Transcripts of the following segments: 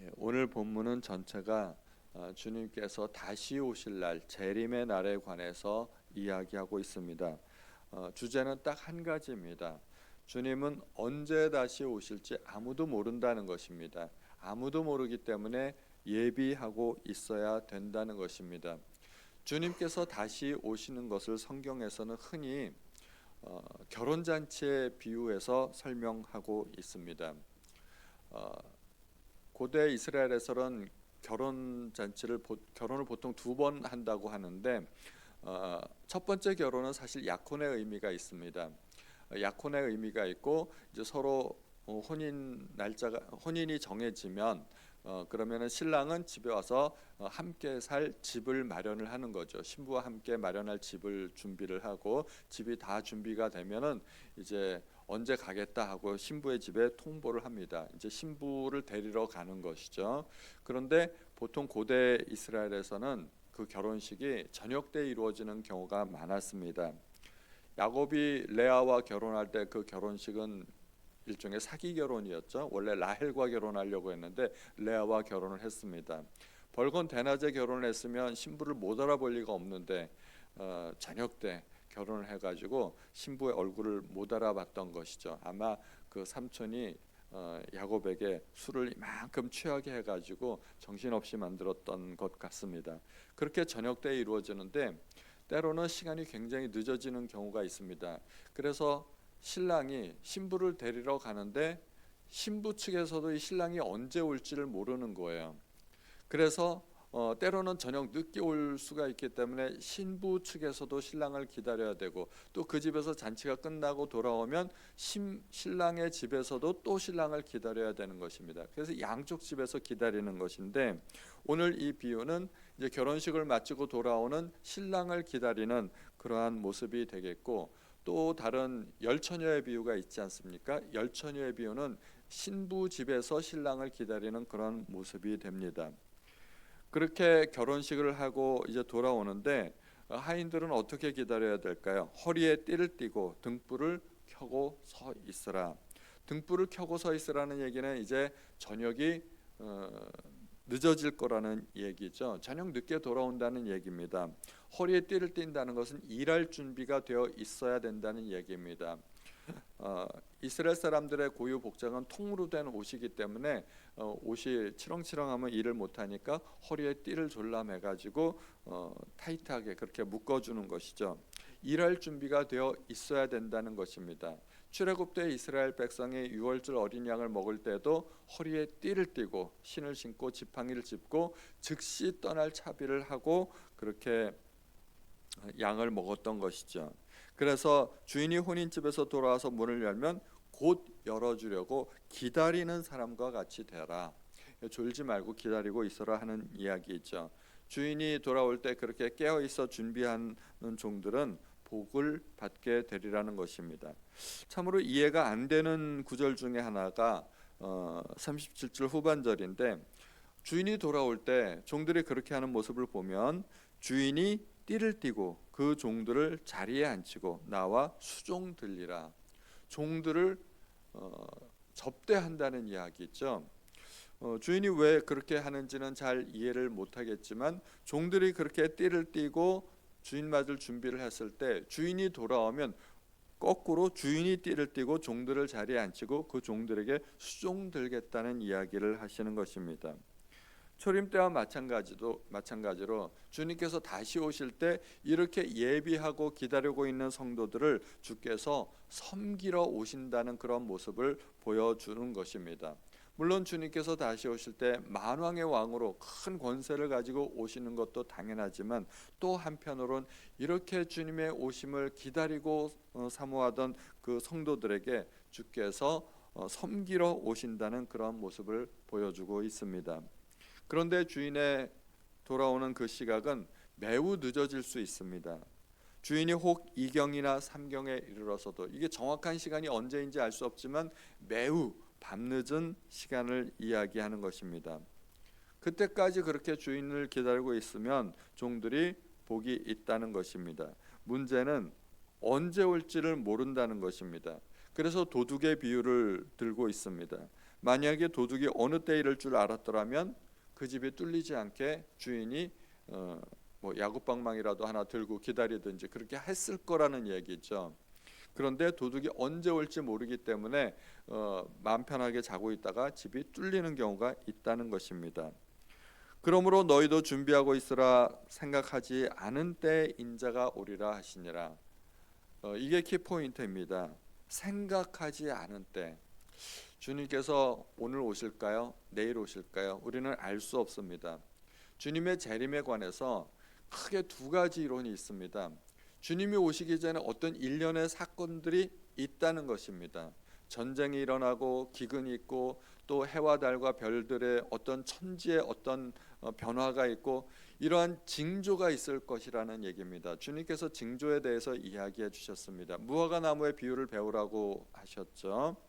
예, 오늘 본문은 전체가 어, 주님께서 다시 오실 날 재림의 날에 관해서 이야기하고 있습니다. 어, 주제는 딱 한 가지입니다. 주님은 언제 다시 오실지 아무도 모른다는 것입니다. 아무도 모르기 때문에 예비하고 있어야 된다는 것입니다. 주님께서 다시 오시는 것을 성경에서는 흔히 어, 결혼 잔치에 비유해서 설명하고 있습니다. 어, 고대 이스라엘에서는 결혼 잔치를 보, 결혼을 보통 두 번 한다고 하는데 어, 첫 번째 결혼은 사실 약혼의 의미가 있습니다. 어, 약혼의 의미가 있고 이제 서로 어, 혼인 날짜가 혼인이 정해지면 어, 그러면은 신랑은 집에 와서 어, 함께 살 집을 마련을 하는 거죠. 신부와 함께 마련할 집을 준비를 하고 집이 다 준비가 되면은 이제 언제 가겠다 하고 신부의 집에 통보를 합니다. 이제 신부를 데리러 가는 것이죠. 그런데 보통 고대 이스라엘에서는 그 결혼식이 저녁 때 이루어지는 경우가 많았습니다. 야곱이 레아와 결혼할 때 그 결혼식은 일종의 사기 결혼이었죠. 원래 라헬과 결혼하려고 했는데 레아와 결혼을 했습니다. 벌건 대낮에 결혼을 했으면 신부를 못 알아볼 리가 없는데 어, 저녁 때 결혼을 해가지고 신부의 얼굴을 못 알아봤던 것이죠. 아마 그 삼촌이 어, 야곱에게 술을 이만큼 취하게 해가지고 정신없이 만들었던 것 같습니다. 그렇게 저녁 때 이루어지는데 때로는 시간이 굉장히 늦어지는 경우가 있습니다. 그래서 신랑이 신부를 데리러 가는데 신부 측에서도 이 신랑이 언제 올지를 모르는 거예요. 그래서 어, 때로는 저녁 늦게 올 수가 있기 때문에 신부 측에서도 신랑을 기다려야 되고 또 그 집에서 잔치가 끝나고 돌아오면 신, 신랑의 집에서도 또 신랑을 기다려야 되는 것입니다. 그래서 양쪽 집에서 기다리는 것인데 오늘 이 비유는 이제 결혼식을 마치고 돌아오는 신랑을 기다리는 그러한 모습이 되겠고 또 다른 열처녀의 비유가 있지 않습니까? 열처녀의 비유는 신부 집에서 신랑을 기다리는 그런 모습이 됩니다. 그렇게 결혼식을 하고 이제 돌아오는데 하인들은 어떻게 기다려야 될까요? 허리에 띠를 띠고 등불을 켜고 서 있으라. 등불을 켜고 서 있으라는 얘기는 이제 저녁이 어, 늦어질 거라는 얘기죠. 저녁 늦게 돌아온다는 얘기입니다. 허리에 띠를 띈다는 것은 일할 준비가 되어 있어야 된다는 얘기입니다. 어, 이스라엘 사람들의 고유 복장은 통으로 된 옷이기 때문에 어, 옷이 치렁치렁하면 일을 못하니까 허리에 띠를 졸라매 가지고 어, 타이트하게 그렇게 묶어주는 것이죠. 일할 준비가 되어 있어야 된다는 것입니다. 출애굽 때 이스라엘 백성이 유월절 어린 양을 먹을 때도 허리에 띠를 띠고 신을 신고 지팡이를 짚고 즉시 떠날 차비를 하고 그렇게 양을 먹었던 것이죠. 그래서 주인이 혼인집에서 돌아와서 문을 열면 곧 열어주려고 기다리는 사람과 같이 되라. 졸지 말고 기다리고 있어라 하는 이야기죠. 주인이 돌아올 때 그렇게 깨어 있어 준비하는 종들은 복을 받게 되리라는 것입니다. 참으로 이해가 안 되는 구절 중에 하나가 어, 37절 후반절인데 주인이 돌아올 때 종들이 그렇게 하는 모습을 보면 주인이 띠를 띠고 그 종들을 자리에 앉히고 나와 수종 들리라 종들을 어, 접대한다는 이야기죠. 어, 주인이 왜 그렇게 하는지는 잘 이해를 못하겠지만 종들이 그렇게 띠를 띠고 주인 맞을 준비를 했을 때 주인이 돌아오면 거꾸로 주인이 띠를 띠고 종들을 자리에 앉히고 그 종들에게 수종 들겠다는 이야기를 하시는 것입니다. 초림 때와 마찬가지도 마찬가지로 주님께서 다시 오실 때 이렇게 예비하고 기다리고 있는 성도들을 주께서 섬기러 오신다는 그런 모습을 보여주는 것입니다. 물론 주님께서 다시 오실 때 만왕의 왕으로 큰 권세를 가지고 오시는 것도 당연하지만 또 한편으론 이렇게 주님의 오심을 기다리고 어, 사모하던 그 성도들에게 주께서 어, 섬기러 오신다는 그런 모습을 보여주고 있습니다. 그런데 주인의 돌아오는 그 시각은 매우 늦어질 수 있습니다. 주인이 혹 이경이나 삼경에 이르러서도 이게 정확한 시간이 언제인지 알 수 없지만 매우 밤늦은 시간을 이야기하는 것입니다. 그때까지 그렇게 주인을 기다리고 있으면 종들이 복이 있다는 것입니다. 문제는 언제 올지를 모른다는 것입니다. 그래서 도둑의 비유를 들고 있습니다. 만약에 도둑이 어느 때 이럴 줄 알았더라면 그 집이 뚫리지 않게 주인이 어, 뭐 야구방망이라도 하나 들고 기다리든지 그렇게 했을 거라는 얘기죠. 그런데 도둑이 언제 올지 모르기 때문에 어, 마음 편하게 자고 있다가 집이 뚫리는 경우가 있다는 것입니다. 그러므로 너희도 준비하고 있으라 생각하지 않은 때 인자가 오리라 하시니라. 어, 이게 키 포인트입니다. 생각하지 않은 때 주님께서 오늘 오실까요? 내일 오실까요? 우리는 알 수 없습니다. 주님의 재림에 관해서 크게 두 가지 이론이 있습니다. 주님이 오시기 전에 어떤 일련의 사건들이 있다는 것입니다. 전쟁이 일어나고 기근이 있고 또 해와 달과 별들의 어떤 천지의 어떤 어, 변화가 있고 이러한 징조가 있을 것이라는 얘기입니다. 주님께서 징조에 대해서 이야기해 주셨습니다. 무화과 나무의 비유를 배우라고 하셨죠.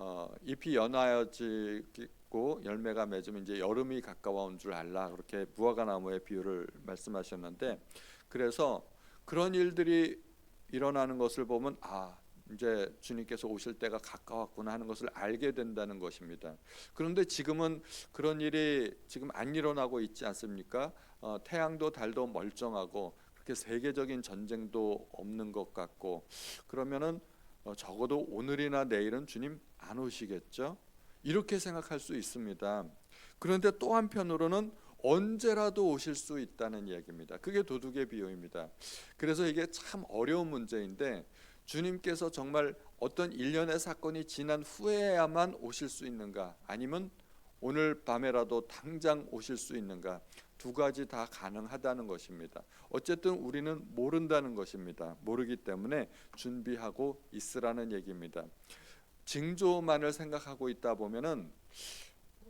어, 잎이 연하여지고 열매가 맺으면 이제 여름이 가까워온 줄 알라 그렇게 무화과 나무의 비유를 말씀하셨는데 그래서 그런 일들이 일어나는 것을 보면 아 이제 주님께서 오실 때가 가까웠구나 하는 것을 알게 된다는 것입니다. 그런데 지금은 그런 일이 지금 안 일어나고 있지 않습니까? 어, 태양도 달도 멀쩡하고 그렇게 세계적인 전쟁도 없는 것 같고 그러면은 어, 적어도 오늘이나 내일은 주님 안 오시겠죠? 이렇게 생각할 수 있습니다. 그런데 또 한편으로는 언제라도 오실 수 있다는 이야기입니다. 그게 도둑의 비유입니다. 그래서 이게 참 어려운 문제인데 주님께서 정말 어떤 일련의 사건이 지난 후에야만 오실 수 있는가 아니면 오늘 밤에라도 당장 오실 수 있는가 두 가지 다 가능하다는 것입니다. 어쨌든 우리는 모른다는 것입니다. 모르기 때문에 준비하고 있으라는 얘기입니다. 징조만을 생각하고 있다 보면은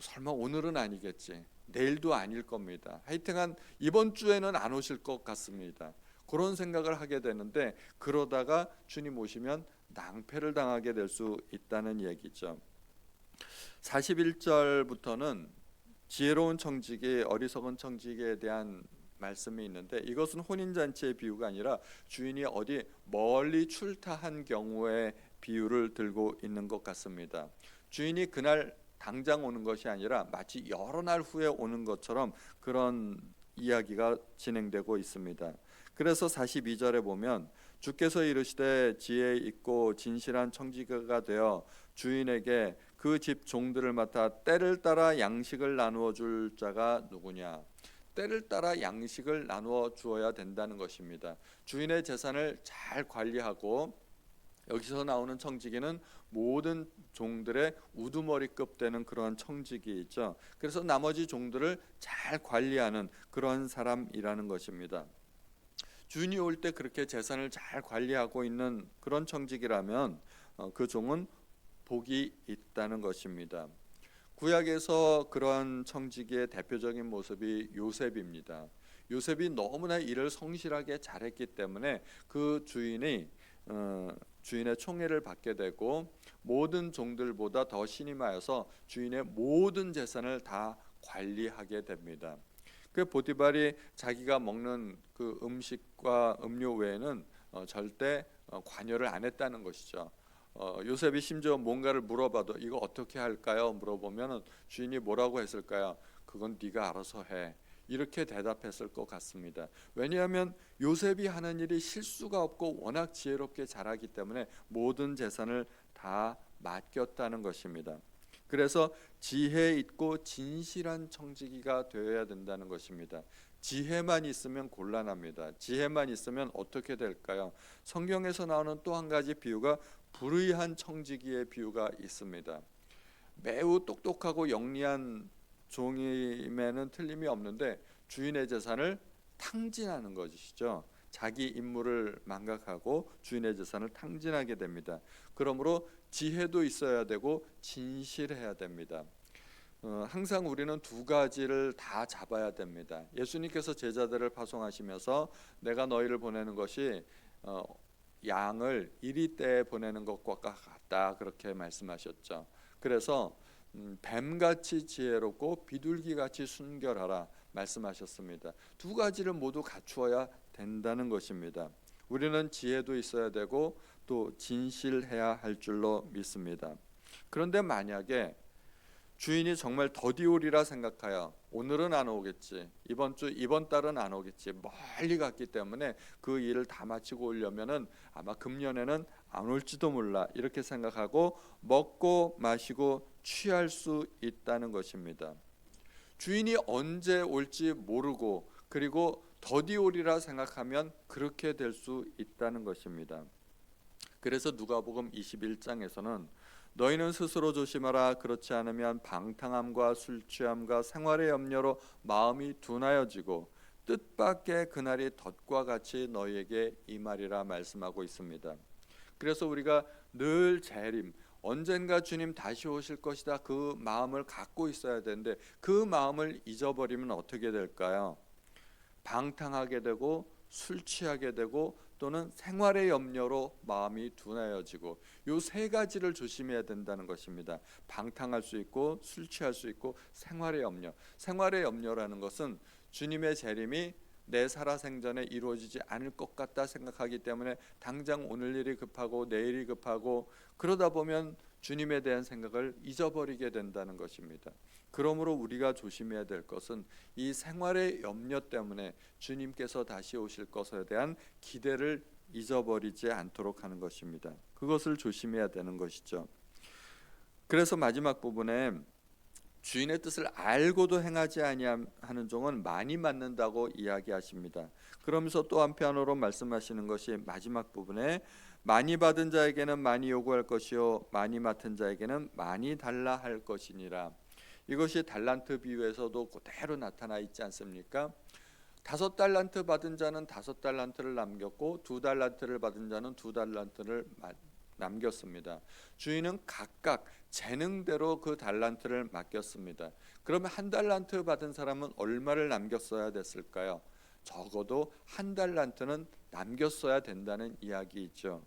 설마 오늘은 아니겠지. 내일도 아닐 겁니다. 하여튼간 이번 주에는 안 오실 것 같습니다. 그런 생각을 하게 되는데 그러다가 주님 오시면 낭패를 당하게 될 수 있다는 얘기죠. 41절부터는 지혜로운 청지기, 어리석은 청지기에 대한 말씀이 있는데 이것은 혼인 잔치의 비유가 아니라 주인이 어디 멀리 출타한 경우의 비유를 들고 있는 것 같습니다. 주인이 그날 당장 오는 것이 아니라 마치 여러 날 후에 오는 것처럼 그런 이야기가 진행되고 있습니다. 그래서 42절에 보면 주께서 이르시되 지혜 있고 진실한 청지기가 되어 주인에게 그 집 종들을 맡아 때를 따라 양식을 나누어 줄 자가 누구냐? 때를 따라 양식을 나누어 주어야 된다는 것입니다. 주인의 재산을 잘 관리하고 여기서 나오는 청지기는 모든 종들의 우두머리급 되는 그런 청지기이죠. 그래서 나머지 종들을 잘 관리하는 그런 사람이라는 것입니다. 주인이 올 때 그렇게 재산을 잘 관리하고 있는 그런 청직이라면 어, 그 종은 복이 있다는 것입니다. 구약에서 그러한 청지기의 대표적인 모습이 요셉입니다. 요셉이 너무나 일을 성실하게 잘했기 때문에 그 주인이 어, 주인의 총애를 받게 되고 모든 종들보다 더 신임하여서 주인의 모든 재산을 다 관리하게 됩니다. 그 보디발이 자기가 먹는 그 음식과 음료 외에는 어, 절대 어, 관여를 안 했다는 것이죠. 어, 요셉이 심지어 뭔가를 물어봐도 이거 어떻게 할까요? 물어보면 주인이 뭐라고 했을까요? 그건 네가 알아서 해. 이렇게 대답했을 것 같습니다. 왜냐하면 요셉이 하는 일이 실수가 없고 워낙 지혜롭게 잘하기 때문에 모든 재산을 다 맡겼다는 것입니다. 그래서 지혜 있고 진실한 청지기가 되어야 된다는 것입니다. 지혜만 있으면 곤란합니다. 지혜만 있으면 어떻게 될까요? 성경에서 나오는 또 한 가지 비유가 불의한 청지기의 비유가 있습니다. 매우 똑똑하고 영리한 종임에는 틀림이 없는데 주인의 재산을 탕진하는 것이죠. 자기 임무를 망각하고 주인의 재산을 탕진하게 됩니다. 그러므로 지혜도 있어야 되고 진실해야 됩니다. 어, 항상 우리는 두 가지를 다 잡아야 됩니다. 예수님께서 제자들을 파송하시면서 내가 너희를 보내는 것이 어, 양을 이리 때에 보내는 것과 같다 그렇게 말씀하셨죠. 그래서 음, 뱀같이 지혜롭고 비둘기같이 순결하라 말씀하셨습니다. 두 가지를 모두 갖추어야 된다는 것입니다. 우리는 지혜도 있어야 되고 또 진실해야 할 줄로 믿습니다. 그런데 만약에 주인이 정말 더디 오리라 생각하여 오늘은 안 오겠지 이번 주 이번 달은 안 오겠지 멀리 갔기 때문에 그 일을 다 마치고 오려면은 아마 금년에는 안 올지도 몰라 이렇게 생각하고 먹고 마시고 취할 수 있다는 것입니다. 주인이 언제 올지 모르고 그리고 더디 오리라 생각하면 그렇게 될 수 있다는 것입니다. 그래서 누가복음 21장에서는 너희는 스스로 조심하라 그렇지 않으면 방탕함과 술 취함과 생활의 염려로 마음이 둔하여지고 뜻밖의 그날이 덫과 같이 너희에게 임하리라 말씀하고 있습니다. 그래서 우리가 늘 재림 언젠가 주님 다시 오실 것이다 그 마음을 갖고 있어야 되는데 그 마음을 잊어버리면 어떻게 될까요? 방탕하게 되고 술 취하게 되고 또는 생활의 염려로 마음이 둔하여지고 요 세 가지를 조심해야 된다는 것입니다. 방탕할 수 있고 술 취할 수 있고 생활의 염려. 생활의 염려라는 것은 주님의 재림이 내 살아생전에 이루어지지 않을 것 같다 생각하기 때문에 당장 오늘 일이 급하고 내일이 급하고 그러다 보면 주님에 대한 생각을 잊어버리게 된다는 것입니다. 그러므로 우리가 조심해야 될 것은 이 생활의 염려 때문에 주님께서 다시 오실 것에 대한 기대를 잊어버리지 않도록 하는 것입니다. 그것을 조심해야 되는 것이죠. 그래서 마지막 부분에 주인의 뜻을 알고도 행하지 아니하는 종은 많이 맞는다고 이야기하십니다. 그러면서 또 한편으로 말씀하시는 것이 마지막 부분에 많이 받은 자에게는 많이 요구할 것이요 많이 맡은 자에게는 많이 달라 할 것이니라. 이것이 달란트 비유에서도 그대로 나타나 있지 않습니까? 다섯 달란트 받은 자는 다섯 달란트를 남겼고 두 달란트를 받은 자는 두 달란트를 남겼습니다. 주인은 각각 재능대로 그 달란트를 맡겼습니다. 그러면 한 달란트 받은 사람은 얼마를 남겼어야 됐을까요? 적어도 한 달란트는 남겼어야 된다는 이야기이죠.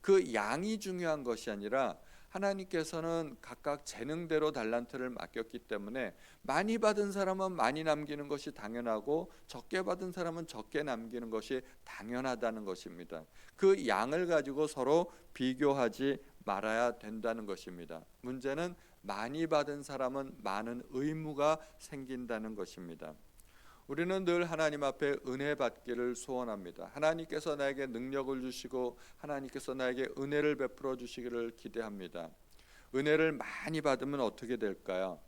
그 양이 중요한 것이 아니라 하나님께서는 각각 재능대로 달란트를 맡겼기 때문에 많이 받은 사람은 많이 남기는 것이 당연하고 적게 받은 사람은 적게 남기는 것이 당연하다는 것입니다. 그 양을 가지고 서로 비교하지 말아야 된다는 것입니다. 문제는 많이 받은 사람은 많은 의무가 생긴다는 것입니다. 우리는 늘 하나님 앞에 은혜 받기를 소원합니다. 하나님께서 나에게 능력을 주시고 하나님께서 나에게 은혜를 베풀어 주시기를 기대합니다. 은혜를 많이 받으면 어떻게 될까요?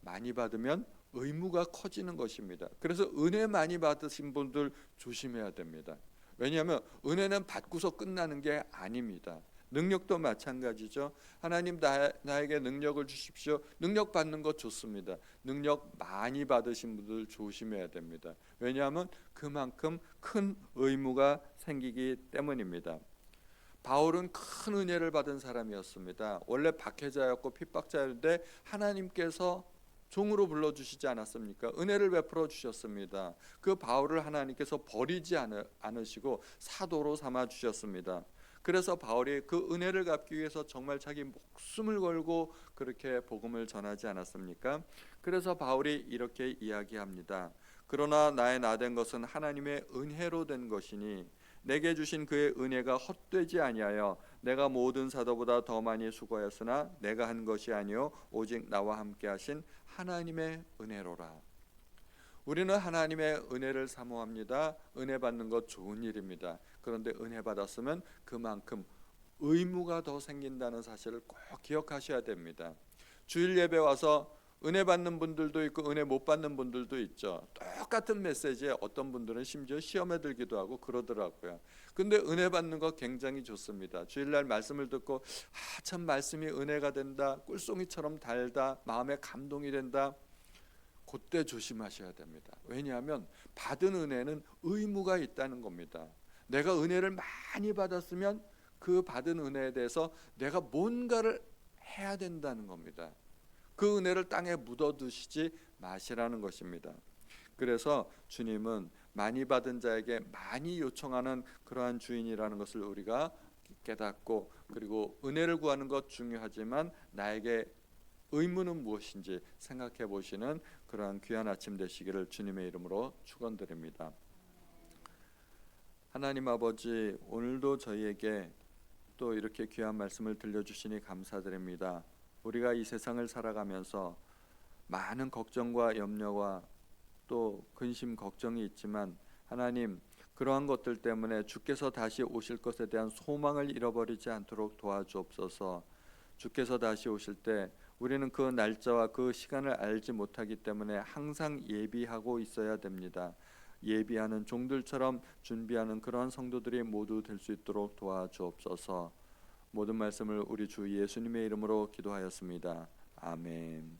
많이 받으면 의무가 커지는 것입니다. 그래서 은혜 많이 받으신 분들 조심해야 됩니다. 왜냐하면 은혜는 받고서 끝나는 게 아닙니다. 능력도 마찬가지죠. 하나님 나, 나에게 능력을 주십시오. 능력 받는 것 좋습니다. 능력 많이 받으신 분들 조심해야 됩니다. 왜냐하면 그만큼 큰 의무가 생기기 때문입니다. 바울은 큰 은혜를 받은 사람이었습니다. 원래 박해자였고 핍박자였는데 하나님께서 종으로 불러 주시지 않았습니까? 은혜를 베풀어 주셨습니다. 그 바울을 하나님께서 버리지 않으시고 사도로 삼아 주셨습니다. 그래서 바울이 그 은혜를 갚기 위해서 정말 자기 목숨을 걸고 그렇게 복음을 전하지 않았습니까? 그래서 바울이 이렇게 이야기합니다. 그러나 나의 나 된 것은 하나님의 은혜로 된 것이니 내게 주신 그의 은혜가 헛되지 아니하여 내가 모든 사도보다 더 많이 수고하였으나 내가 한 것이 아니요 오직 나와 함께 하신 하나님의 은혜로라. 우리는 하나님의 은혜를 사모합니다. 은혜 받는 것 좋은 일입니다. 그런데 은혜 받았으면 그만큼 의무가 더 생긴다는 사실을 꼭 기억하셔야 됩니다. 주일 예배 와서 은혜 받는 분들도 있고 은혜 못 받는 분들도 있죠. 똑같은 메시지에 어떤 분들은 심지어 시험에 들기도 하고 그러더라고요. 근데 은혜 받는 거 굉장히 좋습니다. 주일날 말씀을 듣고 아, 참 말씀이 은혜가 된다. 꿀송이처럼 달다. 마음에 감동이 된다. 그때 조심하셔야 됩니다. 왜냐하면 받은 은혜는 의무가 있다는 겁니다. 내가 은혜를 많이 받았으면 그 받은 은혜에 대해서 내가 뭔가를 해야 된다는 겁니다. 그 은혜를 땅에 묻어두시지 마시라는 것입니다. 그래서 주님은 많이 받은 자에게 많이 요청하는 그러한 주인이라는 것을 우리가 깨닫고 그리고 은혜를 구하는 것 중요하지만 나에게 의무는 무엇인지 생각해 보시는 그러한 귀한 아침 되시기를 주님의 이름으로 축원드립니다. 하나님 아버지 오늘도 저희에게 또 이렇게 귀한 말씀을 들려주시니 감사드립니다. 우리가 이 세상을 살아가면서 많은 걱정과 염려와 또 근심 걱정이 있지만 하나님 그러한 것들 때문에 주께서 다시 오실 것에 대한 소망을 잃어버리지 않도록 도와주옵소서. 주께서 다시 오실 때 우리는 그 날짜와 그 시간을 알지 못하기 때문에 항상 예비하고 있어야 됩니다. 예비하는 종들처럼 준비하는 그러한 성도들이 모두 될 수 있도록 도와주옵소서. 모든 말씀을 우리 주 예수님의 이름으로 기도하였습니다. 아멘.